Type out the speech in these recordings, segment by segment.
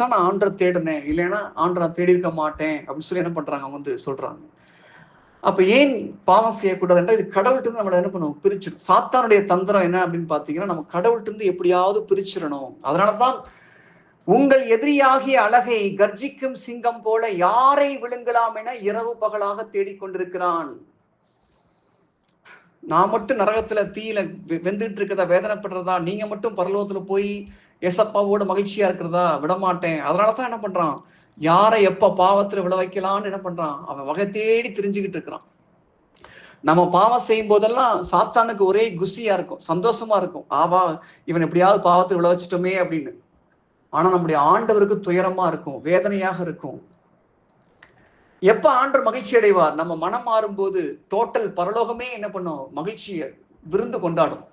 தான் நான் ஆண்டரை தேடினேன். இல்லைன்னா ஆண்டரை தேடி இருக்க மாட்டேன். அப்படின்னு சொல்லி என்ன பண்றாங்க? அவங்க வந்து சொல்றாங்க. அப்ப ஏன் பாவம் செய்யக்கூடாது என்றால் இது கடவுள்கிட்ட இருந்து நம்மளை என்ன பண்ணுவோம் பிரிச்சிடும். சாத்தானுடைய தந்திரம் என்ன அப்படின்னு பாத்தீங்கன்னா நம்ம கடவுள்கிட்ட இருந்து எப்படியாவது பிரிச்சிடணும். அதனாலதான் உங்கள் எதிரியாகிய அழகை கர்ஜிக்கும் சிங்கம் போல யாரை விழுங்கலாம் என இரவு பகலாக தேடிக்கொண்டிருக்கிறான். நான் மட்டும் நரகத்துல தீயில வெந்துட்டு இருக்கிறதா வேதனைப்படுறதா நீங்க மட்டும் பரலோகத்துல போய் எசப்பாவோட மகிழ்ச்சியா இருக்கிறதா விடமாட்டேன். அதனாலதான் என்ன பண்றான்? யாரை எப்ப பாவத்துல விழ வைக்கலாம்னு என்ன பண்றான்? அவன் வகை தேடி தெரிஞ்சுக்கிட்டு இருக்கிறான். நம்ம பாவம் செய்யும் போதெல்லாம் சாத்தானுக்கு ஒரே குசியா இருக்கும் சந்தோஷமா இருக்கும். ஆவா இவன் எப்படியாவது பாவத்தில் விழ வச்சிட்டோமே அப்படின்னு. ஆனா நம்முடைய ஆண்டவருக்கு துயரமா இருக்கும் வேதனையாக இருக்கும். எப்ப ஆண்டர் மகிழ்ச்சி அடைவார்? நம்ம மனம் மாறும்போது டோட்டல் பரலோகமே என்ன பண்ணும்? மகிழ்ச்சியை விருந்து கொண்டாடும்.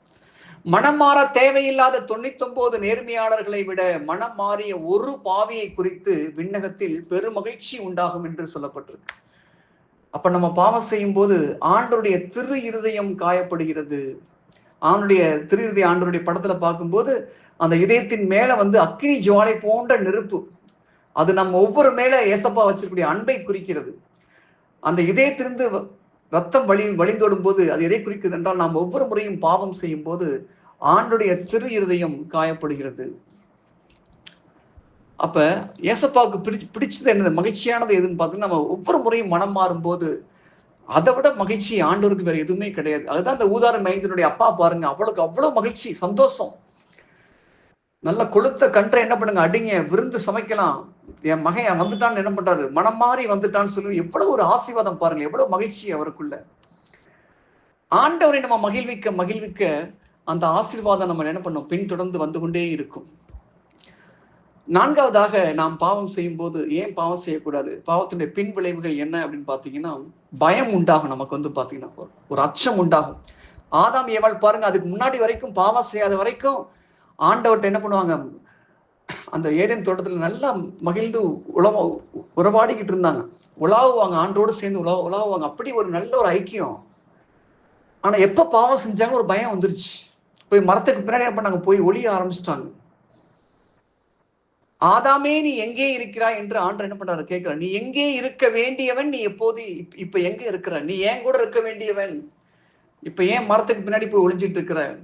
மனம் மாற தேவையில்லாத தொண்ணூத்தொன்பது நேர்மையாளர்களை விட மனம் மாறிய ஒரு பாவியை குறித்து விண்ணகத்தில் பெருமகிழ்ச்சி உண்டாகும் என்று சொல்லப்பட்டிருக்கு. அப்ப நம்ம பாவம் செய்யும் போது ஆண்டருடைய திரு இருதயம் காயப்படுகிறது. ஆணுடைய திரு இருதய ஆண்டருடைய படத்துல பார்க்கும்போது அந்த இதயத்தின் மேல வந்து அக்கினி ஜுவாலை போன்ற நெருப்பு. அது நம்ம ஒவ்வொரு மேல ஏசப்பா வச்சிருக்கக்கூடிய அன்பை குறிக்கிறது. அந்த இதயத்திலிருந்து வ- ரத்தம் வழி வழிந்தோடும் போது அது எதை குறிக்கிறது என்றால் நாம் ஒவ்வொரு முறையும் பாவம் செய்யும் போது ஆண்டுடைய திரு இருதயம் காயப்படுகிறது. அப்ப ஏசப்பாவுக்கு பிடி பிடிச்சது என்னது? மகிழ்ச்சியானது எதுன்னு பார்த்தீங்கன்னா நம்ம ஒவ்வொரு முறையும் மனம் மாறும்போது அதை விட மகிழ்ச்சி ஆண்டோருக்கு வேற எதுவுமே கிடையாது. அதுதான் அந்த ஊதாரம் மைந்தனுடைய அப்பா பாருங்க அவளுக்கு அவ்வளவு மகிழ்ச்சி சந்தோஷம். நல்ல கொளுத்த கன்றை என்ன பண்ணுங்க? அடிங்க விருந்து சமைக்கலாம். என் மகன் வந்துட்டான்னு என்ன பண்றாரு? மனம் மாறி வந்துட்டான்னு சொல்லி எவ்வளவு ஒரு ஆசீர்வாதம் பாருங்க எவ்வளவு மகிழ்ச்சி அவருக்குள்ள. ஆண்டவரை நம்ம மகிழ்விக்க மகிழ்விக்க அந்த ஆசீர்வாதம் நம்ம என்ன பண்ணோம்? பின்தொடர்ந்து வந்து கொண்டே இருக்கும். நான்காவதாக நாம் பாவம் செய்யும் போது ஏன் பாவம் செய்யக்கூடாது? பாவத்தினுடைய பின் விளைவுகள் என்ன அப்படின்னு பாத்தீங்கன்னா பயம் உண்டாகும் நமக்கு வந்து பாத்தீங்கன்னா ஒரு- ஒரு அச்சம் உண்டாகும். ஆதாம் ஏவாள் பாருங்க அதுக்கு முன்னாடி வரைக்கும் பாவம் செய்யாத வரைக்கும் ஆண்டவர்கிட்ட என்ன பண்ணுவாங்க? அந்த ஏதேன் தோட்டத்துல நல்லா மகிழ்ந்து உழவ உறவாடிக்கிட்டு இருந்தாங்க. உலாவுவாங்க ஆண்டோடு சேர்ந்து உலா உலாவுவாங்க. அப்படி ஒரு நல்ல ஒரு ஐக்கியம். ஆனா எப்ப பாவம் செஞ்சாங்க ஒரு பயம் வந்துருச்சு. போய் மரத்துக்கு பின்னாடி என்ன பண்ணாங்க? போய் ஒளிய ஆரம்பிச்சிட்டாங்க. ஆதாமே நீ எங்கே இருக்கிறாய் என்று ஆண்டர் என்ன பண்றாரு? கேட்கிற நீ எங்கே இருக்க வேண்டியவன்? நீ எப்போது இப்ப எங்க இருக்கிற? நீ ஏன் கூட இருக்க வேண்டியவன்? இப்ப ஏன் மரத்துக்கு பின்னாடி போய் ஒளிஞ்சிட்டு இருக்கிற?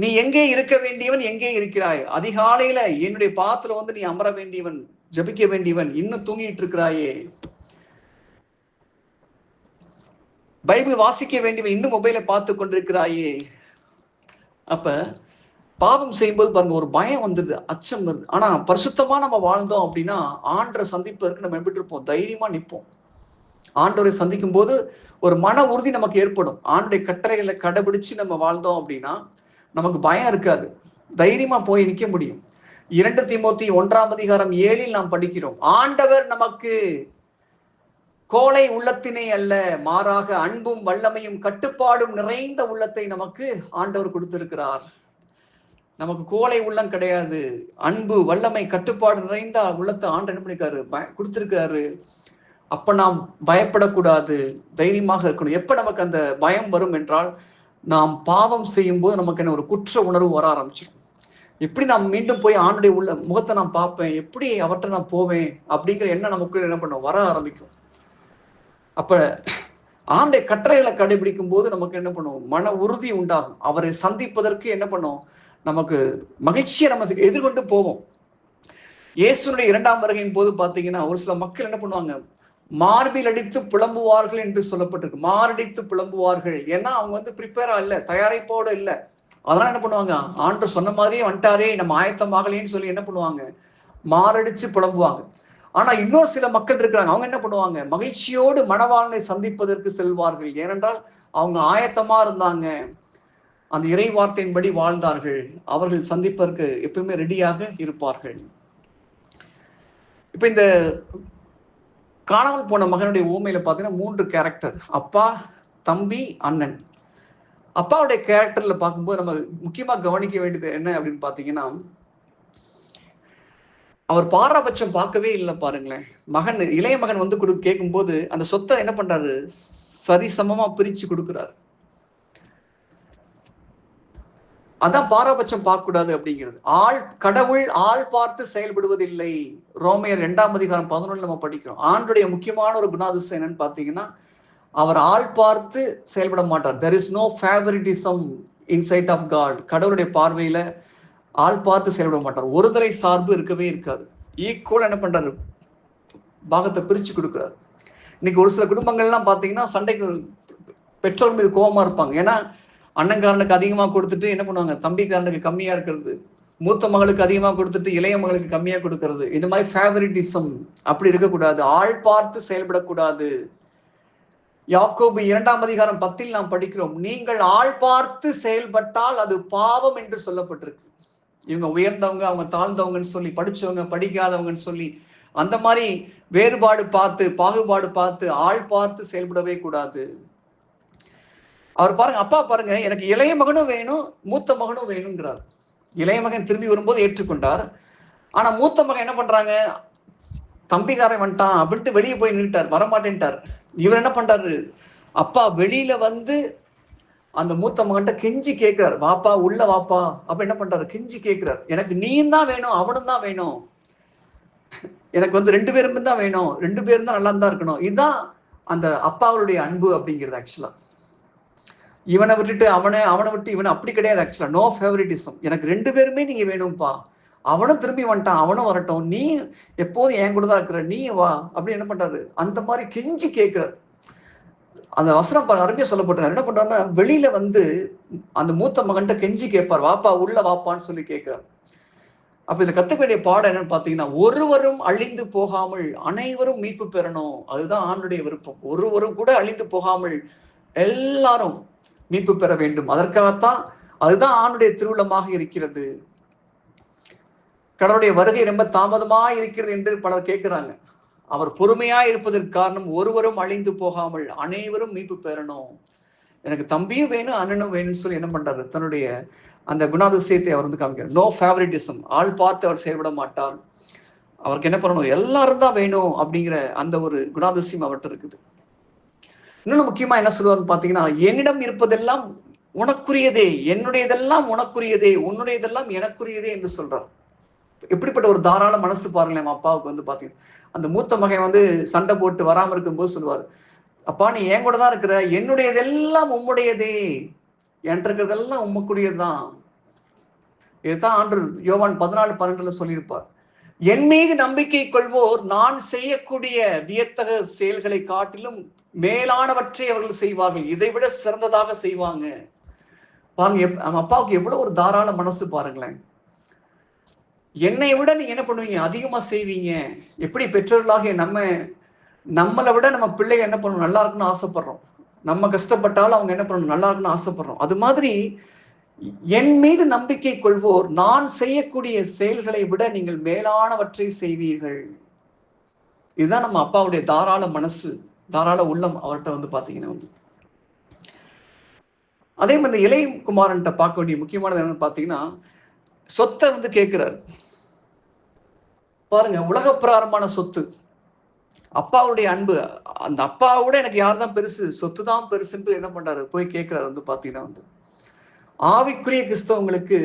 நீ எங்கே இருக்க வேண்டியவன் எங்கே இருக்கிறாய்? அதிகாலையில என்னுடைய பாத்துல வந்து நீ அமர வேண்டியவன் ஜபிக்க வேண்டியவன் இன்னும் தூங்கிட்டு இருக்கிறாயே. பைபிள் வாசிக்க வேண்டியவன் இன்னும் மொபைலை பார்த்து கொண்டிருக்கிறாயே. அப்ப பாவம் செய்யும்போது பாருங்க ஒரு பயம் வந்தது அச்சம் வருது. ஆனா பரிசுத்தமா நம்ம வாழ்ந்தோம் அப்படின்னா ஆண்டரை சந்திப்பதற்கு நம்ம எப்படி இருப்போம் தைரியமா நிற்போம். ஆண்டவரை சந்திக்கும் போது ஒரு மன உறுதி நமக்கு ஏற்படும். ஆண்டுடைய கட்டளைகளை கடைபிடிச்சு நம்ம வாழ்ந்தோம் அப்படின்னா நமக்கு பயம் இருக்காது. தைரியமா போய் நிக்க முடியும். இரண்டு திமுத்தி ஒன்றாம் அதிகாரம் ஏழில் நாம் படிக்கிறோம். ஆண்டவர் நமக்கு கோலை உள்ளத்தினை அல்ல மாறாக அன்பும் வல்லமையும் கட்டுப்பாடும் நிறைந்த உள்ளத்தை நமக்கு ஆண்டவர் கொடுத்திருக்கிறார். நமக்கு கோலை உள்ளம் கிடையாது. அன்பு வல்லமை கட்டுப்பாடு நிறைந்த உள்ளத்தை ஆண்டு என்ன பண்ணிருக்காரு? கொடுத்திருக்காரு அப்ப நாம் பயப்படக்கூடாது. தைரியமாக இருக்கணும். எப்ப நமக்கு அந்த பயம் வரும் என்றால் நாம் பாவம் செய்யும் போது நமக்கு என்ன ஒரு குற்ற உணர்வு வர ஆரம்பிச்சிடும் எப்படி நான் மீண்டும் போய் ஆண்டுடைய உள்ள முகத்தை நான் பார்ப்பேன் எப்படி அவர்கிட்ட நான் போவேன் அப்படிங்கிற எண்ணம் நமக்குள்ள என்ன பண்ணும்? வர ஆரம்பிக்கும். அப்ப ஆண்டை கட்டளைகளை கடைபிடிக்கும் போது நமக்கு என்ன பண்ணும்? மன உறுதி உண்டாகும். அவரை சந்திப்பதற்கு என்ன பண்ணும்? நமக்கு மகிழ்ச்சியை நம்ம எதிர்கொண்டு போவோம். இயேசுனுடைய இரண்டாம் வருகையின் போது பாத்தீங்கன்னா ஒரு சில மக்கள் என்ன பண்ணுவாங்க? மார்பில் அடித்து புலம்புவார்கள் என்று சொல்லப்பட்டிருக்கு. மாரடித்து புலம்புவார்கள். ஏன்னா அவங்க வந்து ப்ரிப்பேரா இல்ல தயாரிப்போட இல்ல. அதெல்லாம் என்ன பண்ணுவாங்க? ஆண்டு சொன்ன மாதிரியே வந்துட்டாரே நம்ம ஆயத்தமாகலேன்னு சொல்லி என்ன பண்ணுவாங்க? மாரடிச்சு புலம்புவாங்க. ஆனா இன்னொரு சில மக்கள் இருக்கிறாங்க. அவங்க என்ன பண்ணுவாங்க? மகிழ்ச்சியோடு மணவாளனை சந்திப்பதற்கு செல்வார்கள். ஏனென்றால் அவங்க ஆயத்தமா இருந்தாங்க. அந்த இறை வார்த்தையின்படி வாழ்ந்தார்கள். அவர்கள் சந்திப்பதற்கு எப்பவுமே ரெடியாக இருப்பார்கள். இப்ப இந்த காணாமல் போன மகனுடைய ஊமையில பார்த்தீங்கன்னா மூன்று கேரக்டர் அப்பா தம்பி அண்ணன். அப்பாவுடைய கேரக்டர்ல பார்க்கும்போது நம்ம முக்கியமா கவனிக்க வேண்டியது என்ன அப்படின்னு பாத்தீங்கன்னா அவர் பாரபட்சம் பார்க்கவே இல்லை பாருங்களேன். மகன் இளைய மகன் வந்து கொடு கேட்கும்போது அந்த சொத்தை என்ன பண்றாரு? சரிசமமா பிரிச்சு கொடுக்குறாரு. அதான் பாரபட்சம் பார்க்கக்கூடாது அப்படிங்கிறது. ஆள் கடவுள் ஆள் பார்த்து செயல்படுவதில்லை. ரோமையர் ரெண்டாம் அதிகாரம் பதினொன்று நம்ம படிக்கிறோம். ஆண்டுடைய முக்கியமான ஒரு குணாதிசயம் என்னன்னு பார்த்தீங்கன்னா அவர் ஆள் பார்த்து செயல்பட மாட்டார். There is no favouritism inside of God கடவுளுடைய பார்வையில ஆள் பார்த்து செயல்பட மாட்டார். ஒருதலை சார்பு இருக்கவே இருக்காது. ஈக்குவல் என்ன பண்றாரு? பாகத்தை பிரிச்சு கொடுக்குறாரு. இன்னைக்கு ஒரு சில குடும்பங்கள்லாம் பார்த்தீங்கன்னா சண்டைக்கு பெற்றோர் மீது கோபமா இருப்பாங்க. ஏன்னா அண்ணன்காரனுக்கு அதிகமாக கொடுத்துட்டு என்ன பண்ணுவாங்க? தம்பிக்காரனுக்கு கம்மியாக இருக்கிறது. மூத்த மகளுக்கு அதிகமாக கொடுத்துட்டு இளைய மகளுக்கு கம்மியாக கொடுக்கறது. இந்த மாதிரி ஃபேவரிட்டிசம் அப்படி இருக்கக்கூடாது. ஆள் பார்த்து செயல்படக்கூடாது. யாக்கோபு இரண்டாம் அதிகாரம் பத்தில் நாம் படிக்கிறோம். நீங்கள் ஆள் பார்த்து செயல்பட்டால் அது பாவம் என்று சொல்லப்பட்டிருக்கு. இவங்க உயர்ந்தவங்க அவங்க தாழ்ந்தவங்கன்னு சொல்லி படிச்சவங்க படிக்காதவங்கன்னு சொல்லி அந்த மாதிரி வேறுபாடு பார்த்து பாகுபாடு பார்த்து ஆள் பார்த்து செயல்படவே கூடாது. அவர் பாருங்க அப்பா பாருங்க எனக்கு இளைய மகனும் வேணும் மூத்த மகனும் வேணுங்கிறார். இளைய மகன் திரும்பி வரும்போது ஏற்றுக்கொண்டார். ஆனா மூத்த மகன் என்ன பண்றாங்க? தம்பிக்காரன் வந்துட்டான் அப்படின்ட்டு வெளியே போய் நின்றுட்டார் வரமாட்டேன்ட்டார். இவர் என்ன பண்றாரு? அப்பா வெளியில வந்து அந்த மூத்த மகன்கிட்ட கெஞ்சி கேட்கிறார் வாப்பா உள்ள வாப்பா அப்ப என்ன பண்றாரு? கெஞ்சி கேட்கிறார் எனக்கு நீயும் தான் வேணும் அவனும் தான் வேணும். எனக்கு வந்து ரெண்டு பேரும் தான் வேணும் ரெண்டு பேரும் தான் நல்லா தான் இருக்கணும். இதுதான் அந்த அப்பாவுடைய அன்பு அப்படிங்கிறது ஆக்சுவலா இவனை விட்டுட்டு அவனை அவனை விட்டு இவனை அப்படி கிடையாது ஆக்சுவலா நோ ஃபேவரட்டிசம் எனக்கு ரெண்டு பேருமே நீங்க வேணும்ப்பா அவனும் திரும்பி வந்துட்டான் அவனும் வரட்டும். நீ எப்போதும் என் கூட தான் இருக்கிற நீ வா. அப்படி என்ன பண்றாரு? அந்த மாதிரி கெஞ்சி கேட்கிறார் அந்த வசனம் பாரு, அருமையா சொல்லப்பட்டார் என்ன பண்றாருன்னா வெளியில வந்து அந்த மூத்த மகன்கிட்ட கெஞ்சி கேட்பார் வாப்பா உள்ள வாப்பான்னு சொல்லி கேட்கிறார் அப்ப இதை கத்துக்க வேண்டிய பாடம் என்னன்னு பாத்தீங்கன்னா ஒருவரும் அழிந்து போகாமல் அனைவரும் மீட்பு பெறணும். அதுதான் ஆண்டுடைய விருப்பம். ஒருவரும் கூட அழிந்து போகாமல் எல்லாரும் மீட்பு பெற வேண்டும். அதற்காகத்தான் அதுதான் ஆணுடைய திருவிழமாக இருக்கிறது. கடவுளுடைய வருகை ரொம்ப தாமதமா இருக்கிறது என்று பலர் கேட்கிறாங்க. அவர் பொறுமையா இருப்பதற்கு காரணம் ஒருவரும் அழிந்து போகாமல் அனைவரும் மீட்பு பெறணும். எனக்கு தம்பியும் வேணும் அண்ணனும் வேணும்னு சொல்லி என்ன பண்றாரு? தன்னுடைய அந்த குணாதிசயத்தை அவர் வந்து காமிக்கிறார். நோ ஃபேவரட்டிசம் ஆள் பார்த்து அவர் செயல்பட மாட்டார். அவருக்கு என்ன பண்ணணும்? எல்லாரும் தான் வேணும் அப்படிங்கிற அந்த ஒரு குணாதிசயம் அவர்கிட்ட இருக்குது. இன்னொன்று முக்கியமா என்ன சொல்லுவாருன்னு பாத்தீங்கன்னா என்னிடம் இருப்பதெல்லாம் உனக்குரியதே என்னுடையதெல்லாம் உனக்குரியதே உன்னுடையதெல்லாம் எனக்குரியதே என்று சொல்றார். எப்படிப்பட்ட ஒரு தாராள மனசு பாருங்களேன் நம்ம அப்பாவுக்கு வந்து பாத்தீங்கன்னா. அந்த மூத்த மகன் வந்து சண்டை போட்டு வராம இருக்கும்போது சொல்லுவார் அப்பா நீ என் கூட தான் இருக்கிற என்னுடையதெல்லாம் உம்முடையதே என்கிட்ட இருக்கிறதெல்லாம் உமக்குரியதுதான். இதுதான் ஆண்டு யோவான் பதினாலு பன்னெண்டுல சொல்லியிருப்பார். என் மீது நம்பிக்கை கொள்வோர் நான் செய்யக்கூடிய வியத்தக செயல்களை காட்டிலும் மேலானவற்றை அவர்கள் செய்வார்கள். இதை விட சிறந்ததாக செய்வாங்க. பாருங்க எப்- நம்ம அப்பாவுக்கு எவ்வளவு ஒரு தாராள மனசு பாருங்களேன். என்னை விட நீங்க என்ன பண்ணுவீங்க? அதிகமா செய்வீங்க. எப்படி பெற்றோர்களாக நம்ம நம்மளை விட நம்ம பிள்ளைங்க என்ன பண்ணணும்? நல்லா இருக்குன்னு ஆசைப்படுறோம். நம்ம கஷ்டப்பட்டாலும் அவங்க என்ன பண்ணணும்? நல்லா இருக்குன்னு ஆசைப்படுறோம். அது மாதிரி என் மீது நம்பிக்கை கொள்வோர் நான் செய்யக்கூடிய செயல்களை விட நீங்கள் மேலானவற்றை செய்வீர்கள். இதுதான் நம்ம அப்பாவுடைய தாராள மனசு. தாராள உள்ளம் அவர்கிட்ட வந்து பாத்தீங்கன்னா வந்து. அதே மாதிரி இந்த இளைய குமாரன்ட்ட பார்க்க வேண்டிய முக்கியமானது என்னன்னு பார்த்தீங்கன்னா சொத்தை வந்து கேட்கிறார். பாருங்க உலக பிராரமான சொத்து. அப்பாவுடைய அன்பு. அந்த அப்பாவோட எனக்கு யார் தான் பெருசு? சொத்து தான் பெருசுன்னு என்ன பண்றாரு? போய் கேட்கிறாரு வந்து பார்த்தீங்கன்னா வந்து. ஆவிக்குரிய கிறிஸ்தவங்களுக்கு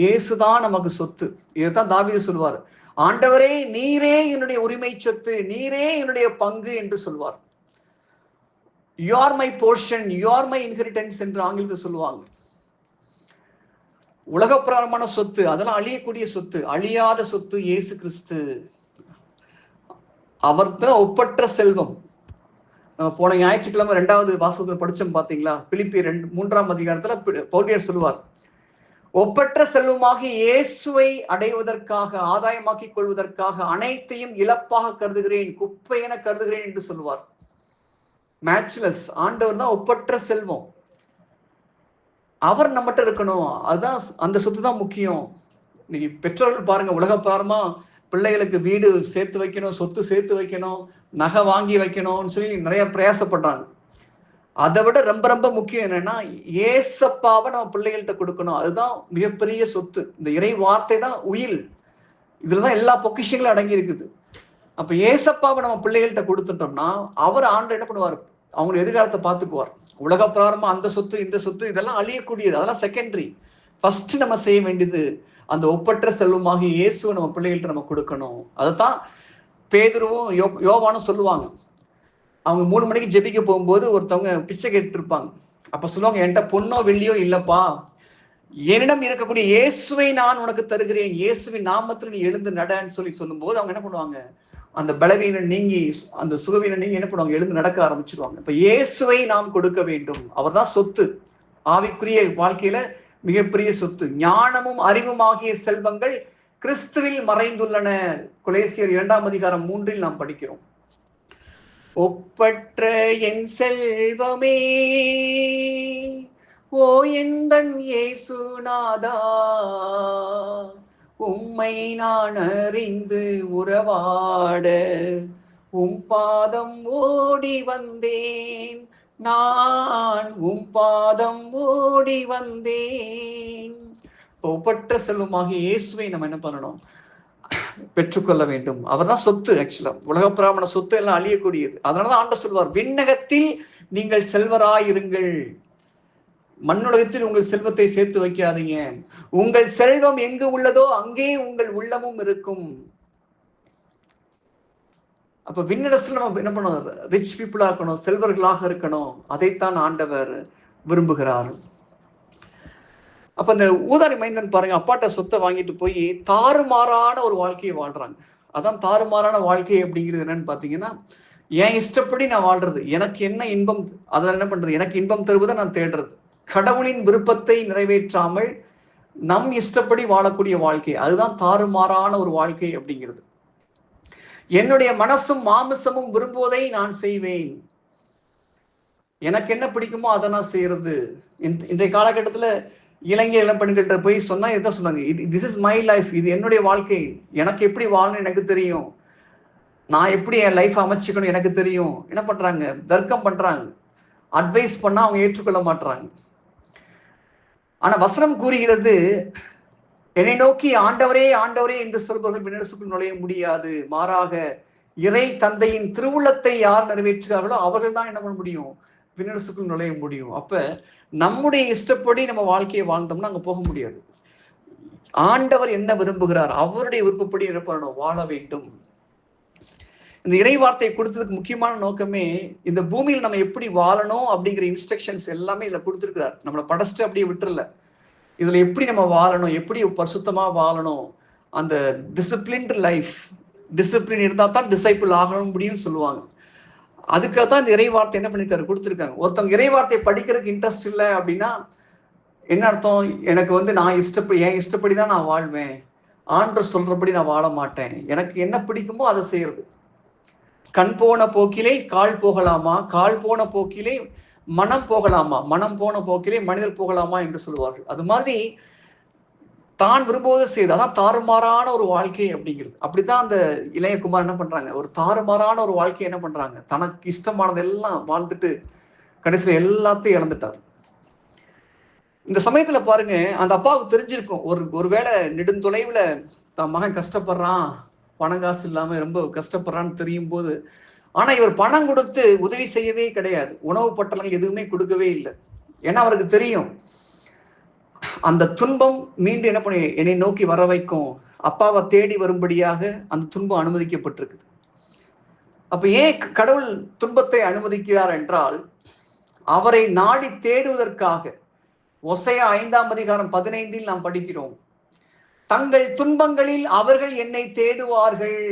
இயேசுதான் நமக்கு சொத்து. இதுதான் தாவீது சொல்வார். ஆண்டவரே நீரே என்னுடைய உரிமை சொத்து நீரே என்னுடைய பங்கு என்று சொல்வார். You are my portion you are my inheritance என்று ஆங்கிலத்தில் சொல்லுவாங்க. உலகப்பிரகாரமான சொத்து அதெல்லாம் அழியக்கூடிய சொத்து அழியாத சொத்து இயேசு கிறிஸ்து. அவர் தான் ஒப்பற்ற செல்வம். நம்ம போன ஞாயிற்றுக்கிழமை ரெண்டாவது வாசகத்தில் படிச்சோம் பாத்தீங்களா? பிலிப்பி ரெண்டு மூன்றாம் அதிகாரத்துல பி- சொல்லுவார். ஒப்பற்ற செல்வமாக இயேசுவை அடைவதற்காக ஆதாயமாக்கிக் கொள்வதற்காக அனைத்தையும் இழப்பாக கருதுகிறேன் குப்பை என கருதுகிறேன் என்று சொல்லுவார். மேட்ச்லெஸ் ஆண்டவர் தான் ஒப்பற்ற செல்வம். அவர் நம்மகிட்ட இருக்கணும். அதுதான் அந்த சொத்து தான் முக்கியம். இன்னைக்கு பெற்றோர்கள் பாருங்க உலக பாரமா பிள்ளைகளுக்கு வீடு சேர்த்து வைக்கணும் சொத்து சேர்த்து வைக்கணும் நகை வாங்கி வைக்கணும்னு சொல்லி நிறைய பிரயாசப்படுறாங்க. அதை விட ரொம்ப ரொம்ப முக்கியம் என்னன்னா ஏசப்பாவை நம்ம பிள்ளைகள்கிட்ட கொடுக்கணும். அதுதான் மிகப்பெரிய சொத்து. இந்த இறை வார்த்தை தான் உயில். இதுலதான் எல்லா பொக்கிஷங்களும் அடங்கி இருக்குது அப்ப ஏசப்பாவை நம்ம பிள்ளைகள்கிட்ட கொடுத்துட்டோம்னா அவர் ஆண்டு என்ன பண்ணுவார்? அவங்க எதிர்காலத்தை பார்த்துக்குவார். உலக பிராரம்பம் அந்த சொத்து இந்த சொத்து இதெல்லாம் அழியக்கூடியது. அதெல்லாம் செகண்டரி ஃபர்ஸ்ட் நம்ம செய்ய வேண்டியது அந்த ஒப்பற்ற செல்வமாக இயேசுவை நம்ம பிள்ளைகள்கிட்ட நம்ம கொடுக்கணும். அதைத்தான் பேதுருவும் யோ யோவானும் சொல்லுவாங்க. அவங்க மூணு மணிக்கு ஜெபிக்க போகும்போது ஒருத்தவங்க பிச்சை கேட்டுருப்பாங்க. அப்போ சொல்லுவாங்க என்கிட்ட பொண்ணோ வெள்ளியோ இல்லைப்பா. என்னிடம் இருக்கக்கூடிய இயேசுவை நான் உனக்கு தருகிறேன். இயேசுவின் நாமத்தில் நீ எழுந்து நடன்னு சொல்லி சொல்லும்போது அவங்க என்ன பண்ணுவாங்க? அந்த பலவீனம் நீங்கி அந்த சுகவீனம் நீங்கி என்ன பண்ணுவாங்க? எழுந்து நடக்க ஆரம்பிச்சிருவாங்க. இப்ப இயேசுவை நாம் கொடுக்க வேண்டும். அவர்தான் சொத்து. ஆவிக்குரிய வாழ்க்கையில மிகப்பெரிய சொத்து. ஞானமும் அறிவும் ஆகிய செல்வங்கள் கிறிஸ்துவில் மறைந்துள்ளன. குலேசியர் இரண்டாம் அதிகாரம் மூன்றில் நாம் படிக்கிறோம். ஒப்பற்ற என் செல்வமே ஓ எந்தன் இயேசுநாதா. உம்மை நான் அறிந்து உறவாட உம் பாதம் ஓடி வந்தேன். நான் உம் பாதம் ஓடி வந்தேன். இப்போ ஒப்பற்ற செல்வமாக இயேசுவை நம்ம என்ன பண்ணணும்? பெற்றுக்கொள்ள வேண்டும். அவர் தான் சொத்து ஆக்சுவலா உலக பிராமண சொத்து எல்லாம் அழியக்கூடியது. அதனாலதான் ஆண்ட சொல்வார் விண்ணகத்தில் நீங்கள் செல்வராயிருங்கள். மண்ணுலகத்தில் உங்கள் செல்வத்தை சேர்த்து வைக்காதீங்க. உங்கள் செல்வம் எங்கு உள்ளதோ அங்கே உங்கள் உள்ளமும் இருக்கும். அப்ப விண்ணரசில் நம்ம என்ன பண்ணணும்? ரிச் பீப்புளா இருக்கணும் செல்வர்களாக இருக்கணும். அதைத்தான் ஆண்டவர் விரும்புகிறார். அப்ப இந்த ஊதாரி மைந்தன் பாருங்க அப்பாட்ட சொத்தை வாங்கிட்டு போய் தாறுமாறான ஒரு வாழ்க்கையை வாழ்றாங்க. அதான் தாறுமாறான வாழ்க்கை அப்படிங்கிறது என்னன்னு பாத்தீங்கன்னா என் இஷ்டப்படி நான் வாழ்றது. எனக்கு என்ன இன்பம் அதை என்ன பண்றது? எனக்கு இன்பம் தருவதை நான் தேடுறது. கடவுளின் விருப்பத்தை நிறைவேற்றாமல் நம் இஷ்டப்படி வாழக்கூடிய வாழ்க்கை. அதுதான் தாறுமாறான ஒரு வாழ்க்கை அப்படிங்கிறது. என்னுடைய மனசும் மாமிசமும் விரும்புவதை நான் செய்வேன். எனக்கு என்ன பிடிக்குமோ அதை நான் செய்யறது. இன்றைய காலகட்டத்தில் இளைஞர் பெண்கள்கிட்ட போய் சொன்னா இதான் சொன்னாங்க? திஸ் இஸ் மை லைஃப் இது என்னுடைய வாழ்க்கை. எனக்கு எப்படி வாழணும் எனக்கு தெரியும். நான் எப்படி என் லைஃப் அமைச்சுக்கணும் எனக்கு தெரியும். என்ன பண்றாங்க? தர்க்கம் பண்றாங்க. அட்வைஸ் பண்ணா அவங்க ஏற்றுக்கொள்ள மாட்டாங்க ஆனா வசனம் கூறுகிறது என்னை நோக்கி ஆண்டவரே ஆண்டவரே என்று சொல்பவர்கள் விண்ணரசுக்குள் நுழைய முடியாது. மாறாக இறை தந்தையின் திருவுள்ளத்தை யார் நிறைவேற்றுகிறார்களோ அவர்கள் தான் என்ன பண்ண முடியும்? விண்ணரசுக்குள் நுழைய முடியும். அப்ப நம்முடைய இஷ்டப்படி நம்ம வாழ்க்கையை வாழ்ந்தோம்னா அங்க போக முடியாது. ஆண்டவர் என்ன விரும்புகிறார்? அவருடைய விருப்பப்படி என்ன பண்ணணும்? வாழ வேண்டும். இந்த இறைவார்த்தையை கொடுத்ததுக்கு முக்கியமான நோக்கமே இந்த பூமியில் நம்ம எப்படி வாழணும் அப்படிங்கிற இன்ஸ்ட்ரக்ஷன்ஸ் எல்லாமே இதுல கொடுத்துருக்கிறார். நம்மளை படைச்சிட்டு அப்படியே விட்டுறல. இதுல எப்படி நம்ம வாழணும் எப்படி பரிசுத்தமா வாழணும் அந்த டிசிப்ளின்டு லைஃப் டிசிப்ளின் இருந்தா தான் டிசைபிள் ஆகணும் முடியும்னு சொல்லுவாங்க. அதுக்காக தான் இந்த இறைவார்த்தை என்ன பண்ணிருக்காரு கொடுத்துருக்காங்க. ஒருத்தவங்க இறைவார்த்தையை படிக்கிறதுக்கு இன்ட்ரெஸ்ட் இல்லை அப்படின்னா என்ன அர்த்தம்? எனக்கு வந்து நான் இஷ்டப்படி என் இஷ்டப்படி தான் நான் வாழ்வேன். ஆண்டர் சொல்றபடி நான் வாழ மாட்டேன். எனக்கு என்ன பிடிக்குமோ அதை செய்யறது. கண் போன போக்கிலே கால் போகலாமா? கால் போன போக்கிலே மனம் போகலாமா? மனம் போன போக்கிலே மனிதர் போகலாமா என்று சொல்லுவார்கள். அது மாதிரி தான் விரும்புவதை செய்யுது அதான் தாறுமாறான ஒரு வாழ்க்கை அப்படிங்கிறது. அப்படித்தான் அந்த இளையகுமார் என்ன பண்றாங்க? ஒரு தாறுமாறான ஒரு வாழ்க்கை என்ன பண்றாங்க? தனக்கு இஷ்டமானதெல்லாம் வாழ்ந்துட்டு கடைசியில் எல்லாத்தையும் இழந்துட்டார். இந்த சமயத்துல பாருங்க அந்த அப்பாவுக்கு தெரிஞ்சிருக்கும். ஒரு ஒருவேளை நெடுந்தொலைவுல தன் மகன் கஷ்டப்படுறான் பணம் காசு இல்லாம ரொம்ப கஷ்டப்படுறான்னு தெரியும் போது ஆனா இவர் பணம் கொடுத்து உதவி செய்யவே கிடையாது. உணவு பட்டலங்கள் எதுவுமே கொடுக்கவே இல்லை. ஏன்னா அவருக்கு தெரியும் அந்த துன்பம் மீண்டும் என்ன பண்ணி என்னை நோக்கி வர வைக்கும். அப்பாவை தேடி வரும்படியாக அந்த துன்பம் அனுமதிக்கப்பட்டிருக்குது. அப்ப ஏன் கடவுள் துன்பத்தை அனுமதிக்கிறார் என்றால் அவரை நாடி தேடுவதற்காக ஒசையா ஐந்தாம் அதிகாரம் பதினைந்தில் நாம் படிக்கிறோம் தங்கள் துன்பங்களில் அவர்கள் என்னை தேடுவார்கள்.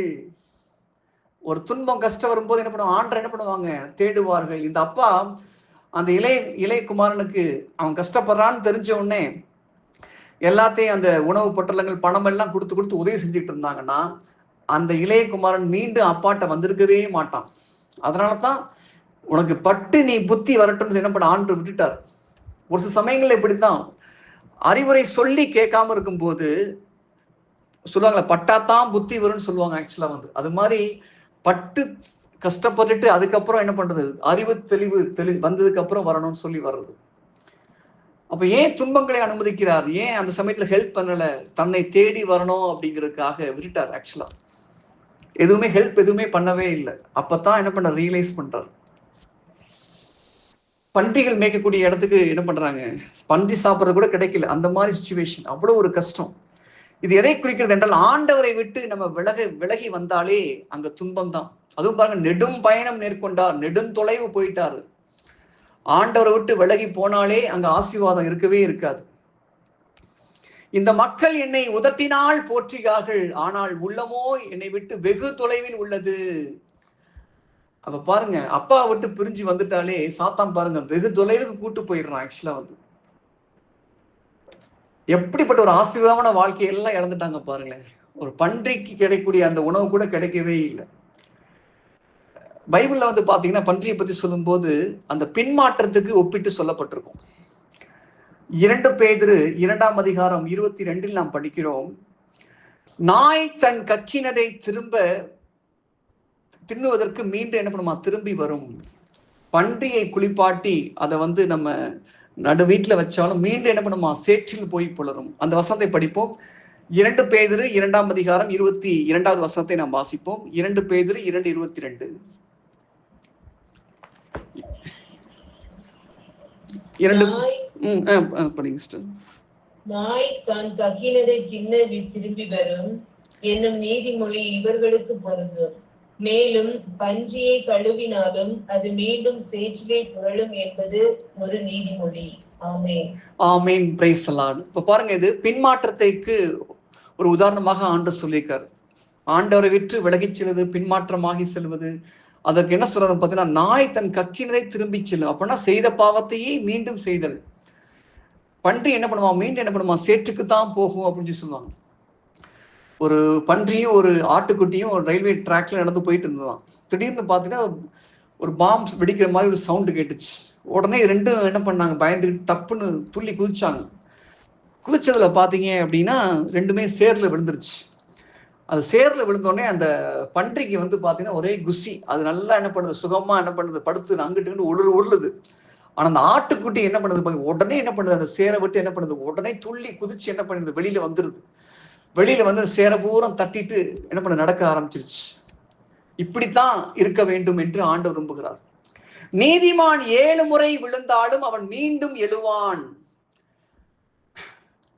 ஒரு துன்பம் கஷ்டம் வரும்போது என்ன பண்ணுவாங்க? ஆண்டர் என்ன பண்ணுவாங்க? தேடுவார்கள். இந்த அப்பா அந்த இளைய இளையகுமாரனுக்கு அவன் கஷ்டப்படுறான்னு தெரிஞ்ச உடனே எல்லாத்தையும் அந்த உணவு பொட்டலங்கள் பணம் எல்லாம் கொடுத்து கொடுத்து உதவி செஞ்சுட்டு இருந்தாங்கன்னா அந்த இளையகுமாரன் மீண்டும் அப்பாட்ட வந்திருக்கவே மாட்டான். அதனால தான் உனக்கு பட்டு நீ புத்தி வரட்டும்னு என்ன பண்ண ஆண்டு விட்டுட்டார். ஒரு சில சமயங்கள்ல இப்படித்தான். அறிவுரை சொல்லி கேட்காம இருக்கும்போது சொல்லுவாங்களே பட்டாத்தான் புத்தி வரும்னு சொல்லுவாங்க ஆக்சுவலா வந்து. அது மாதிரி பட்டு கஷ்டப்பட்டுட்டு அதுக்கப்புறம் என்ன பண்றது? அறிவு தெளிவு தெளி வந்ததுக்கு அப்புறம் வரணும்னு சொல்லி வர்றது. அப்ப ஏன் துன்பங்களை அனுமதிக்கிறார்? ஏன் அந்த சமயத்துல ஹெல்ப் பண்ணல? தன்னை தேடி வரணும் அப்படிங்கிறதுக்காக விட்டுட்டார் ஆக்சுவலா எதுவுமே ஹெல்ப் எதுவுமே பண்ணவே இல்லை. அப்பதான் என்ன பண்ண ரியலைஸ் பண்றாரு. பன்றிகள் மேய்க்கக்கூடிய இடத்துக்கு என்ன பண்றாங்க? பன்றி சாப்பிட்றது கூட கிடைக்கல. அந்த மாதிரி சுச்சுவேஷன் அவ்வளவு ஒரு கஷ்டம். இது எதை குறிக்கிறது என்றால் ஆண்டவரை விட்டு நம்ம விலக விலகி வந்தாலே அங்க துன்பம் தான் அதுவும் பாருங்க நெடும் பயணம் மேற்கொண்டார் நெடுந்தொலைவு போயிட்டாரு. ஆண்டவரை விட்டு விலகி போனாலே அங்க ஆசீர்வாதம் இருக்கவே இருக்காது. இந்த மக்கள் என்னை உதட்டினால் போற்றுகிறார்கள் ஆனால் உள்ளமோ என்னை விட்டு வெகு தொலைவில் உள்ளது. அப்ப பாருங்க அப்பா விட்டு பிரிஞ்சு வந்துட்டாலே சாத்தான் பாருங்க வெகு தொலைவுக்கு கூட்டு போயிடுறான் ஆக்சுவலா வந்து. எப்படிப்பட்ட ஒரு ஆசீர்வாதமான வாழ்க்கையெல்லாம் இழந்துட்டாங்க பாருங்களேன். ஒரு பன்றிக்கு கிடைக்கக்கூடிய அந்த உணவு கூட கிடைக்கவே இல்லை. பைபிள்ல வந்து பாத்தீங்கன்னா பன்றியை பத்தி சொல்லும்போது அந்த பின்மாற்றத்துக்கு ஒப்பிட்டு சொல்லப்பட்டிருக்கும். இரண்டு பேதிரு இரண்டாம் அதிகாரம் இருபத்தி ரெண்டில் நாம் படிக்கிறோம். நாய் தன் கக்கினதை திரும்ப தின்னுவதற்கு மீண்டும் என்ன பண்ணுமா? திரும்பி வரும். பன்றியை குளிப்பாட்டி அதை வந்து நம்ம நடு வீட்டில் வச்சாலும் மீண்டும் என்ன பண்ணுமா? சேற்றில் போய் புலரும். அந்த வசனத்தை படிப்போம். இரண்டு பேதிரு இரண்டாம் அதிகாரம் இருபத்தி இரண்டாவது வசனத்தை நாம் வாசிப்போம். இரண்டு பேதிரு இரண்டு இருபத்தி ரெண்டு. இரண்டு படிங்க sister. நாய் தான் கக்கினதை தின்ன திரும்பி வரும். என்னும் நீதிமொழி இவர்களுக்கு பொருந்தும். மேலும் பஞ்சியை கழுவினாலும் அது மீண்டும் சேற்றிலே புரளும் என்பது ஒரு நீதிமொழி. ஆமேன். ஆமேன். பிரைஸ் இப்ப பாருங்க இது பின்மாற்றத்தைக்கு ஒரு உதாரணமாக ஆண்டு சொல்லியிருக்கார். ஆண்டவரை விற்று விலகிச் செல்வது பின்மாற்றமாகி செல்வது. அதற்கு என்ன சொல்றாரு பார்த்தீங்கன்னா நாய் தன் கக்கினதை திரும்பி செல்லும். அப்படின்னா செய்த பாவத்தையே மீண்டும் செய்தல். பன்றி என்ன பண்ணுமா? மீண்டும் என்ன பண்ணுமா? சேற்றுக்கு தான் போகும் அப்படின்னு சொல்லி சொல்லுவாங்க. ஒரு பன்றியும் ஒரு ஆட்டுக்குட்டியும் ஒரு ரயில்வே ட்ராக்ல நடந்து போயிட்டு இருந்ததாம். திடீர்னு பார்த்தீங்கன்னா ஒரு பாம்ஸ் வெடிக்கிற மாதிரி ஒரு சவுண்டு கேட்டுச்சு. உடனே ரெண்டும் என்ன பண்ணாங்க? பயந்துக்கிட்டு டப்புன்னு துள்ளி குதிச்சாங்க. குதிச்சதுல பார்த்தீங்க அப்படின்னா ரெண்டுமே சேர்ல விழுந்துருச்சு. அது சேர்ல விழுந்தோடனே அந்த பன்றிக்கு வந்து பார்த்தீங்கன்னா ஒரே குசி. அது நல்லா என்ன பண்ணுது? சுகமா என்ன பண்ணுது? படுத்து அங்கிட்டு இங்கிட்டு உருளு உருளுது. ஆனா அந்த ஆட்டுக்குட்டி என்ன பண்ணுது? உடனே என்ன பண்ணுது? அந்த சேரை விட்டு என்ன பண்ணுது? உடனே துள்ளி குதிச்சு என்ன பண்ணுது வெளியில வந்துருது. வெளியில வந்து சேரை பூரம் தட்டிட்டு என்ன பண்ண நடக்க ஆரம்பிச்சிருச்சு. இப்படித்தான் இருக்க வேண்டும் என்று ஆண்டவர் விரும்புகிறார் நீதிமான் ஏழு முறை விழுந்தாலும் அவன் மீண்டும் எழுவான்.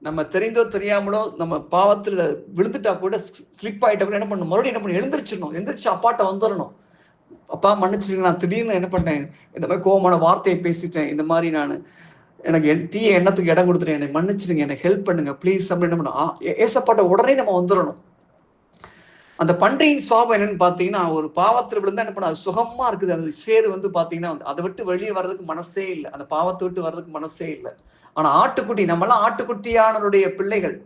நம்ம தெரிந்தோ தெரியாமலோ நம்ம பாவத்துல விழுந்துட்டா கூட ஸ்லிப் ஆயிட்டா கூட என்ன பண்ணணும்? மறுபடியும் என்ன பண்ணணும்? எழுந்திரிச்சிடணும். எழுந்திரிச்சு அப்பாட்ட வந்துடணும் அப்பா மன்னிச்சிருங்க நான் திடீர்னு என்ன பண்ணேன்? இந்த மாதிரி கோவமான வார்த்தையை பேசிட்டேன். இந்த மாதிரி நான் எனக்கு என் தீய எண்ணத்துக்கு இடம் கொடுத்துருங்க என்னை மன்னிச்சிருங்க என்னை ஹெல்ப் பண்ணுங்க ப்ளீஸ் அப்படின்னு என்ன பண்ணணும் ஏசப்பாட்ட உடனே நம்ம வந்துடணும் அந்த பன்றியின் சுவாபம் என்னன்னு பார்த்தீங்கன்னா ஒரு பாவத்தில் விழுந்தா என்ன பண்ண அது சுகமா இருக்குது. அது சேரு வந்து பார்த்தீங்கன்னா வந்து அதை விட்டு வெளியே வர்றதுக்கு மனசே இல்லை. அந்த பாவத்தை விட்டு வர்றதுக்கு மனசே இல்லை. ஆனா ஆட்டுக்குட்டி நம்மலாம் ஆட்டுக்குட்டியானவருடைய பிள்ளைகள்.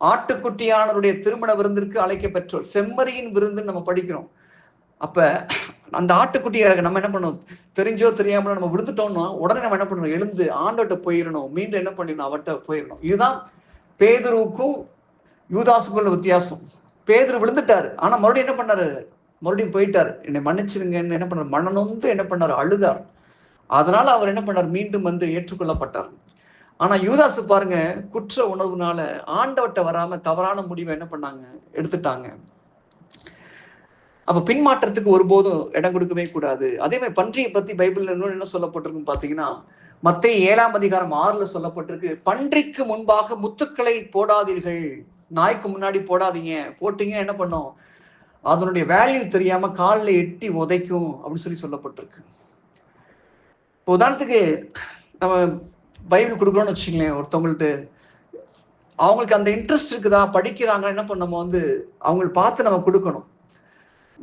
ஆட்டுக்குட்டியானவருடைய திருமண விருந்திற்கு அழைக்க பெற்றோர் செம்மறியின் விருந்துன்னு நம்ம படிக்கிறோம். அப்ப அந்த ஆட்டுக்குட்டியை நம்ம என்ன பண்ணணும்? தெரிஞ்சோ தெரியாமலோ நம்ம விழுந்துட்டோம்னா உடனே நம்ம என்ன பண்ணணும்? எழுந்து ஆண்டோட்ட போயிடணும் மீண்டும் என்ன பண்ணிடணும் அவட்ட போயிடணும் இதுதான் பேதுருவுக்கும் யூதாசுக்கும் உள்ள வித்தியாசம். பேதுரு விழுந்துட்டாரு. ஆனா மறுபடியும் என்ன பண்ணாரு? மறுபடியும் போயிட்டாரு. என்னை மன்னிச்சிருங்கன்னு என்ன பண்ணார்? மனநொந்து என்ன பண்ணார்? அழுதார். அதனால அவர் என்ன பண்ணார்? மீண்டும் வந்து ஏற்றுக்கொள்ளப்பட்டார். ஆனா யூதாசு பாருங்க குற்ற உணர்வுனால ஆண்டவட்ட வராம தவறான முடிவை என்ன பண்ணாங்க? எடுத்துட்டாங்க. அப்ப பின்மாற்றத்துக்கு ஒருபோதும் இடம் கொடுக்கவே கூடாது. அதே மாதிரி பன்றியை பத்தி பைபிள்ல இன்னொன்று என்ன சொல்லப்பட்டிருக்குன்னு பாத்தீங்கன்னா மத்திய ஏழாம் அதிகாரம் ஆறுல சொல்லப்பட்டிருக்கு பன்றிக்கு முன்பாக முத்துக்களை போடாதீர்கள். நாய்க்கு முன்னாடி போடாதீங்க. போட்டீங்க என்ன பண்ணும்? அதனுடைய வேல்யூ தெரியாம காலில் எட்டி உதைக்கும் அப்படின்னு சொல்லி சொல்லப்பட்டிருக்கு. இப்போ உதாரணத்துக்கு நம்ம பைபிள் கொடுக்குறோம்னு வச்சுங்களேன் ஒருத்தவங்கள்ட்ட. அவங்களுக்கு அந்த இன்ட்ரெஸ்ட் இருக்குதா? படிக்கிறாங்க என்ன பண்ண நம்ம வந்து அவங்களை பார்த்து நம்ம கொடுக்கணும்.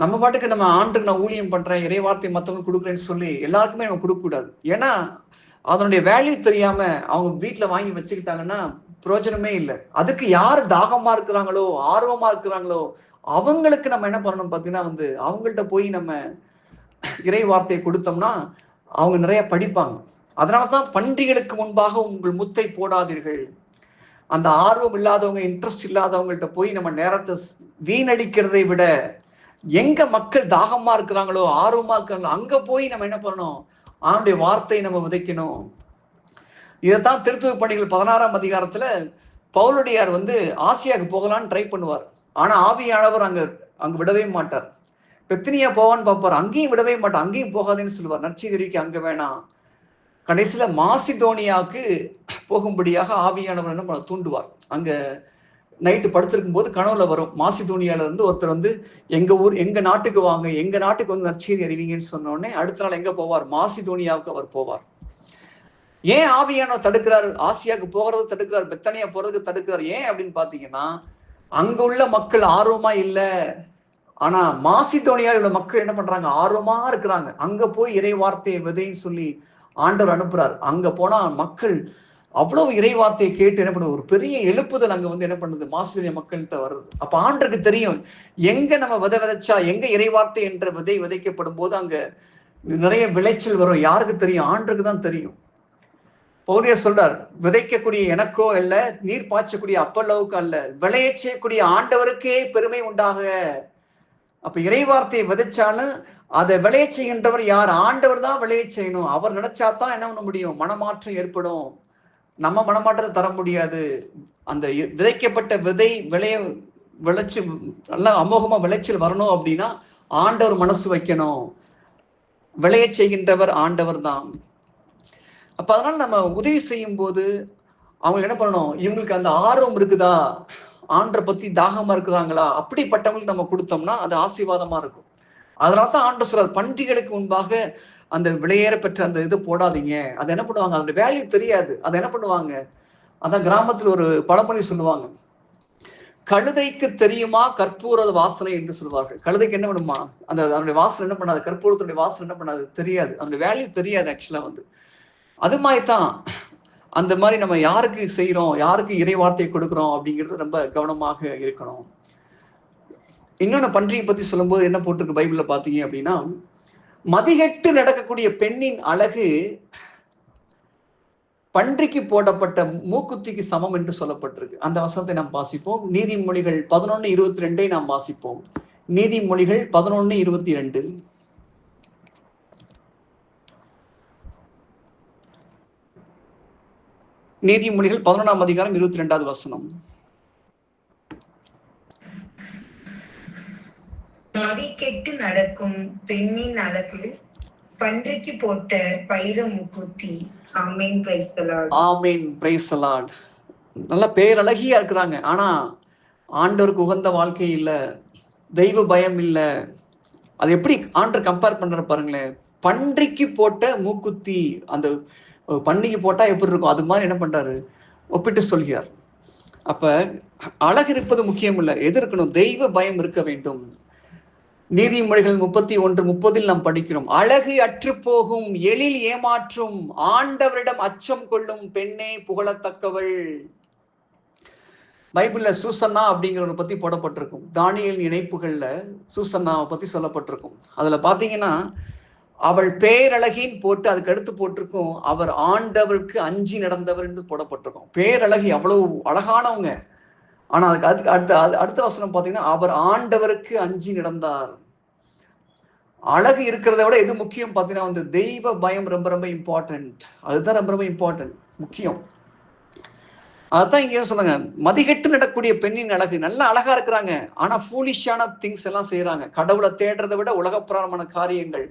நம்ம பாட்டுக்கு நம்ம ஆண்டுக்கு நான் ஊழியம் பண்றேன் இறை வார்த்தை மற்றவங்களுக்கு கொடுக்குறேன்னு சொல்லி எல்லாருக்குமே நம்ம கொடுக்க கூடாது ஏன்னா அதனுடைய வேல்யூ தெரியாம அவங்க வீட்டுல வாங்கி வச்சுக்கிட்டாங்கன்னா பிரயோஜனமே இல்லை. அதுக்கு யார் தாகமா இருக்கிறாங்களோ ஆர்வமா இருக்கிறாங்களோ அவங்களுக்கு நம்ம என்ன பண்ணணும் பார்த்தீங்கன்னா வந்து அவங்கள்ட்ட போய் நம்ம இறை வார்த்தையை கொடுத்தோம்னா அவங்க நிறைய படிப்பாங்க. அதனால தான் பண்டிகைகளுக்கு முன்பாக உங்கள் முத்தை போடாதீர்கள். அந்த ஆர்வம் இல்லாதவங்க இன்ட்ரெஸ்ட் இல்லாதவங்கள்ட்ட போய் நம்ம நேரத்தை வீணடிக்கிறதை விட எங்க மக்கள் தாகமா இருக்கிறாங்களோ ஆர்வமா இருக்காங்களோ அங்க போய் நம்ம என்ன பண்ணணும்? அவனுடைய வார்த்தையை நம்ம விதைக்கணும். இதைத்தான் திருத்துவ பணிகள் பதினாறாம் அதிகாரத்துல பவுலடியார் வந்து ஆசியாவுக்கு போகலான்னு ட்ரை பண்ணுவார். ஆனா ஆவியானவர் அங்க அங்க விடவே மாட்டார். பெத்தினியா போவான்னு பார்ப்பார். அங்கேயும் விடவே மாட்டார். அங்கேயும் போகாதேன்னு சொல்லுவார். நற்செய்திக்கு அங்க வேணாம். கடைசியில மாசிதோனியாவுக்கு போகும்படியாக ஆவியானவர் என்ன பண்ண தூண்டுவார். அங்க நைட்டு படுத்திருக்கும் போது கனவுல வரும். மாசிதோனியால இருந்து ஒருத்தர் வந்து எங்க ஊர் எங்க நாட்டுக்கு வாங்க எங்க நாட்டுக்கு வந்து நற்செய்தி அறிவிங்கன்னு சொன்னோடனே அடுத்த நாள் எங்க போவார்? மாசிதோனியாவுக்கு அவர் போவார். ஏன் ஆவியானோ தடுக்கிறார்? ஆசியாவுக்கு போகிறது தடுக்கிறார் பெத்தனையா போறதுக்கு தடுக்கிறார்? ஏன் அப்படின்னு பாத்தீங்கன்னா அங்க உள்ள மக்கள் ஆர்வமா இல்ல. ஆனா மாசிதோனியாவில் உள்ள மக்கள் என்ன பண்றாங்க? ஆர்வமா இருக்கிறாங்க. அங்க போய் இறை வார்த்தையை விதைன்னு சொல்லி ஆண்டவர் அனுப்புறாரு. அங்க போனா மக்கள் அவ்வளவு இறை வார்த்தையை கேட்டு என்ன பண்ணுது? ஒரு பெரிய எழுப்புதல் அங்க வந்து என்ன பண்ணுது? மாசிதோனியா மக்கள்கிட்ட வருது. அப்ப ஆண்டுக்கு தெரியும் எங்க நம்ம விதை விதைச்சா எங்க இறை வார்த்தை என்ற விதை விதைக்கப்படும் போது அங்க நிறைய விளைச்சல் வரும். யாருக்கு தெரியும்? ஆண்டுக்கு தான் தெரியும். பௌரியர் சொல்றார் விதைக்கக்கூடிய எனக்கோ அல்ல நீர் பாய்ச்சக்கூடிய அப்பல்லவுக்கு அல்ல விளைய செய்யக்கூடிய ஆண்டவருக்கே பெருமை உண்டாக. அப்ப இறைவார்த்தையை விதைச்சாலும் அதை விளைய செய்கின்றவர் யார்? ஆண்டவர் தான் விளைய செய்யணும். அவர் நினைச்சாதான் என்ன பண்ண முடியும்? மனமாற்றம் ஏற்படும். நம்ம மனமாற்றத்தை தர முடியாது. அந்த விதைக்கப்பட்ட விதை விளைய விளைச்சு நல்லா அமோகமா விளைச்சல் வரணும் அப்படின்னா ஆண்டவர் மனசு வைக்கணும். விளைய செய்கின்றவர் ஆண்டவர் தான். அப்ப அதனால நம்ம உதவி செய்யும் போது அவங்க என்ன பண்ணணும்? இவங்களுக்கு அந்த ஆர்வம் இருக்குதா? ஆண்டரை பத்தி தாகமா இருக்கிறாங்களா அப்படிப்பட்டவங்களுக்கு நம்ம கொடுத்தோம்னா அது ஆசீர்வாதமா இருக்கும். அதனால தான் ஆண்டு சொல்றார் பன்றிகளுக்கு முன்பாக அந்த விளையேற பெற்ற அந்த இது போடாதீங்க. அதை என்ன பண்ணுவாங்க? அதோட வேல்யூ தெரியாது. அதை என்ன பண்ணுவாங்க? அதான் கிராமத்தில் ஒரு பழமொழி சொல்லுவாங்க. கழுதைக்கு தெரியுமா கற்பூர வாசனை என்று சொல்வார்கள். கழுதைக்கு என்ன பண்ணுமா அந்த அதனுடைய வாசனை என்ன பண்ணாது? கற்பூரத்துடைய வாசனை என்ன பண்ணாது? தெரியாது. அந்த வேல்யூ தெரியாது ஆக்சுவலாக வந்து. அது மாதிரி தான் அந்த மாதிரி நம்ம யாருக்கு செய்கிறோம் யாருக்கு இறை வார்த்தையை கொடுக்குறோம்? அப்படிங்கிறது ரொம்ப கவனமாக இருக்கணும். இன்னொன்று பன்றியை பற்றி சொல்லும்போது என்ன போட்டிருக்கு பைபிளில் பார்த்தீங்க அப்படின்னா மதிகெட்டு நடக்கக்கூடிய பெண்ணின் அழகு பன்றிக்கு போடப்பட்ட மூக்குத்திக்கு சமம் என்று சொல்லப்பட்டிருக்கு. அந்த வசனத்தை நாம் வாசிப்போம். நீதிமொழிகள் பதினொன்னு இருபத்தி ரெண்டை நாம் வாசிப்போம். நீதிமொழிகள் பதினொன்று இருபத்தி ரெண்டு. நீதிமொழிகள் பதினொன்றாம் அதிகாரம் இருபத்தி ரெண்டாவது வசனம். மதிக்கெட்டு நடக்கும் பெண்ணின் அழகு பன்றைக்கு போட்ட பயிரம் முக்குத்தி ஆமீன் பிரைஸ் ஆமீன் பிரைஸ் அலாட் நல்ல பேரழகியா இருக்கிறாங்க. ஆனா ஆண்டவருக்கு உகந்த வாழ்க்கை இல்ல. தெய்வ பயம் இல்ல. அது எப்படி ஆண்டர் கம்பேர் பண்ற பாருங்களேன். பன்றிக்கு போட்ட மூக்குத்தி அந்த பன்னிக்கு போட்டா எப்படி இருக்கும்? அது மாதிரி என்ன பண்றாரு? ஒப்பிட்டு சொல்கிறார். அப்ப அழகு இருப்பது முக்கியம் இல்லை. எது இருக்கணும்? தெய்வ பயம் இருக்க வேண்டும். நீதிமொழிகள் முப்பத்தி ஒன்று முப்பதில் நாம் படிக்கிறோம். அழகு அற்று போகும் எழில் ஏமாற்றும் ஆண்டவரிடம் அச்சம் கொள்ளும் பெண்ணே புகழத்தக்கவள். பைபிள்ல சூசன்னா அப்படிங்கிறவரை பத்தி போடப்பட்டிருக்கும். தானியல் இணைப்புகள்ல சூசன்னாவை பத்தி சொல்லப்பட்டிருக்கும். அதுல பாத்தீங்கன்னா அவள் பேரழகின்னு போட்டு அதுக்கு அடுத்து போட்டிருக்கும் அவர் ஆண்டவருக்கு அஞ்சி நடந்தவர் என்று போடப்பட்டிருக்கும். பேரழகி அவ்வளவு அழகானவங்க. ஆனா அதுக்கு அதுக்கு அடுத்த அது- அடுத்த வசனம் பாத்தீங்கன்னா அவர் ஆண்டவருக்கு அஞ்சி நடந்தார். அழகு இருக்கிறத விட எது முக்கியம்? பார்த்தீங்கன்னா வந்து தெய்வ பயம் ரொம்ப ரொம்ப இம்பார்ட்டன்ட் அதுதான் ரொம்ப ரொம்ப இம்பார்ட்டன்ட் முக்கியம். அதான் இங்க சொல்லுங்க. மதிகெட்டு நடக்கூடிய பெண்ணின் அழகு. நல்லா அழகா இருக்கிறாங்க. ஆனா ஃபூலிஷான திங்ஸ் எல்லாம் செய்யறாங்க கடவுளை தேடுறதை விட உலகப்பிராரமான காரியங்கள்.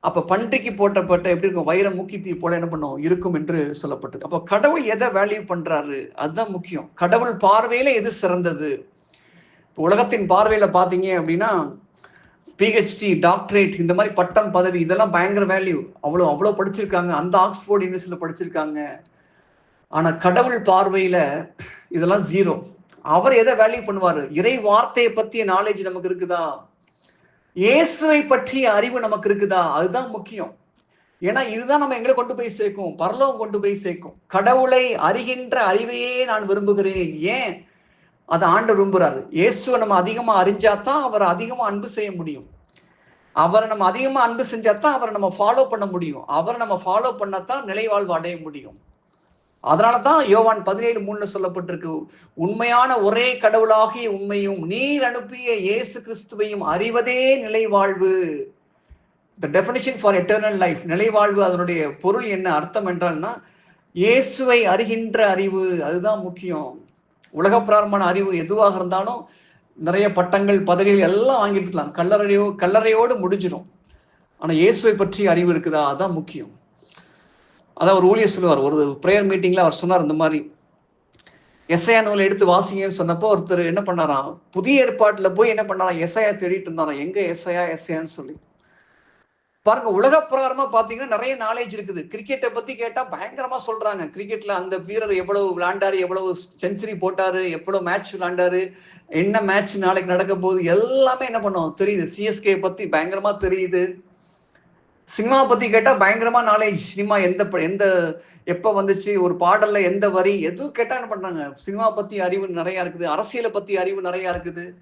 அப்ப பன்றிக்கு போட்டப்பட்ட எப்படி இருக்கும்? வைர முக்கித்தி போல என்ன பண்ணும்? இருக்கும் என்று சொல்லப்பட்டது அப்போ கடவுள் எதை வேல்யூ பண்றாரு? அதுதான் முக்கியம். கடவுள் பார்வையில எது சிறந்தது? உலகத்தின் பார்வையில பாத்தீங்க அப்படின்னா பிஹெச்டி டாக்டரேட் இந்த மாதிரி பட்டம் பதவி இதெல்லாம் பயங்கர வேல்யூ அவ்வளோ அவ்வளோ படிச்சிருக்காங்க. அந்த ஆக்ஸ்போர்ட் யூனிவர்சிட்டியில் படிச்சிருக்காங்க. ஆனால் கடவுள் பார்வையில் இதெல்லாம் ஜீரோ அவர் எதை வேல்யூ பண்ணுவார்? இறை வார்த்தையை பற்றிய நாலேஜ் நமக்கு இருக்குதா? இயேசுவை பற்றிய அறிவு நமக்கு இருக்குதா? அதுதான் முக்கியம். ஏன்னா இதுதான் நம்ம எங்களை கொண்டு போய் சேர்க்கும். பரலோகம் கொண்டு போய் சேர்க்கும். கடவுளை அறிகின்ற அறிவையே நான் விரும்புகிறேன். ஏன்? அதை ஆண்டு விரும்புறாரு. இயேசுவை நம்ம அதிகமா அறிஞ்சாதான் அவரை அதிகமா அன்பு செய்ய முடியும். அவரை நம்ம அதிகமா அன்பு செஞ்சாதான் அவரை நம்ம ஃபாலோ பண்ண முடியும். அவரை நம்ம ஃபாலோ பண்ணாதான் நிலைவாழ்வு அடைய முடியும். அதனால தான் யோவான் பதினேழு மூணுல சொல்லப்பட்டிருக்கு உண்மையான ஒரே கடவுளாகிய உண்மையும் நீர் அனுப்பிய இயேசு கிறிஸ்துவையும் அறிவதே நிலைவாழ்வு the definition for eternal life நிலைவாழ்வு அதனுடைய பொருள் என்ன? அர்த்தம் என்றால்னா இயேசுவை அறிகின்ற அறிவு. அதுதான் முக்கியம். உலகப்பிராரமான அறிவு எதுவாக இருந்தாலும் நிறைய பட்டங்கள் பதவிகள் எல்லாம் வாங்கிட்டு இருக்கலாம். கல்லறையோ கல்லறையோடு முடிஞ்சிடும் ஆனால் இயேசுவை பற்றி அறிவு இருக்குதா? அதான் முக்கியம். அதான் ஒரு ஊழியர் சொல்லுவார். ஒரு ப்ரேயர் மீட்டிங்ல அவர் சொன்னார் இந்த மாதிரி. எஸ்ஐயா நூலை எடுத்து வாசிங்கன்னு சொன்னப்போ ஒருத்தர் என்ன பண்ணாராம்? புதிய ஏற்பாட்டில் போய் என்ன பண்ணாராம்? எஸ்ஐயா தேடிட்டு இருந்தாராம். எங்க எஸ்ஐயா எஸ்ஐயான்னு சொல்லி. பாருங்க உலக பிரகாரமா பாத்தீங்கன்னா நிறைய நாலேஜ் இருக்குது. கிரிக்கெட்டை பத்தி கேட்டா பயங்கரமா சொல்றாங்க. கிரிக்கெட்ல அந்த வீரர் எவ்வளவு விளாண்டாரு எவ்வளவு செஞ்சுரி போட்டாரு எவ்வளவு மேட்ச் விளாண்டாரு என்ன மேட்ச் நாளைக்கு நடக்க போகுது எல்லாமே என்ன பண்ணுவோம் தெரியுது. சிஎஸ்கே பத்தி பயங்கரமா தெரியுது. சினிமா பத்தி கேட்டா பயங்கரமா நாலேஜ் சினிமா எந்த ப- எந்த எப்ப வந்துச்சு ஒரு பாடல்ல எந்த வரி எதுவும் கேட்டா என்ன பண்றாங்க? சினிமா பத்தி அறிவு நிறைய இருக்குது. அரசியலை பத்தி அறிவு நிறைய இருக்குது.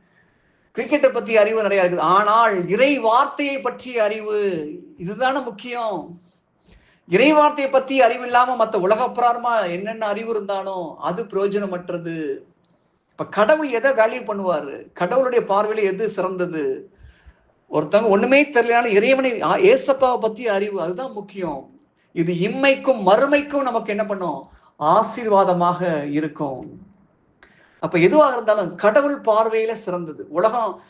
கிரிக்கெட்டை பத்தி அறிவு நிறைய இருக்குது. ஆனால் இறை வார்த்தையை பற்றிய அறிவு இதுதானே முக்கியம். இறை வார்த்தையை பத்தி அறிவு இல்லாம மற்ற உலக என்னென்ன அறிவு இருந்தாலும் அது பிரயோஜனமற்றது. இப்ப கடவுள் எதை வேல்யூ பண்ணுவாரு? கடவுளுடைய பார்வையில எது சிறந்தது? ஒருத்தவங்க ஒண்ணுமே தெரியலனாலும் இறைவனை ஏசப்பாவை பத்தி அறிவு அதுதான் முக்கியம். இது இம்மைக்கும் மறுமைக்கும் நமக்கு என்ன பண்ணும்? ஆசீர்வாதமாக இருக்கும். அப்ப எதுவாக இருந்தாலும் கடவுள் பார்வையில சிறந்தது. உலகம்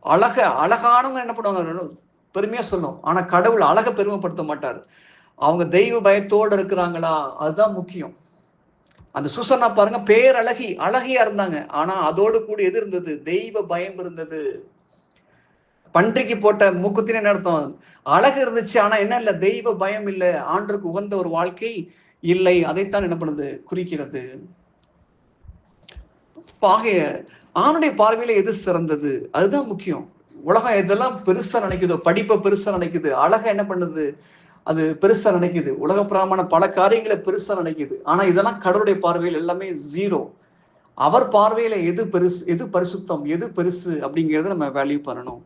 அழக அழகானவங்க என்ன பண்ணுவாங்க? பெருமையா சொல்லும் ஆனா கடவுள் அழக பெருமைப்படுத்த மாட்டார். அவங்க தெய்வ பயத்தோடு இருக்கிறாங்களா? அதுதான் முக்கியம். அந்த சுசனா பாருங்க பேரழகி அழகியா இருந்தாங்க. ஆனா அதோடு கூட எது இருந்தது? தெய்வ பயம் இருந்தது. பன்றிக்கு போட்ட மூக்குத்தின என்ன அர்த்தம்? அழகு இருந்துச்சு ஆனா என்ன இல்லை? தெய்வ பயம் இல்லை. ஆண்டுக்கு உகந்த ஒரு வாழ்க்கை இல்லை. அதைத்தான் என்ன பண்ணுது? குறிக்கிறது. பாகைய ஆணுடைய பார்வையில எது சிறந்தது? அதுதான் முக்கியம். உலகம் எதெல்லாம் பெருசா நினைக்குதோ படிப்பை பெருசா நினைக்குது அழகை என்ன பண்ணுது? அது பெருசா நினைக்குது. உலக பிராமண பல காரியங்களை பெருசா நினைக்குது. ஆனா இதெல்லாம் கடவுளுடைய பார்வையில் எல்லாமே ஜீரோ அவர் பார்வையில எது பெருசு எது பரிசுத்தம் எது பெருசு அப்படிங்கறத நம்ம வேல்யூ பண்ணணும்.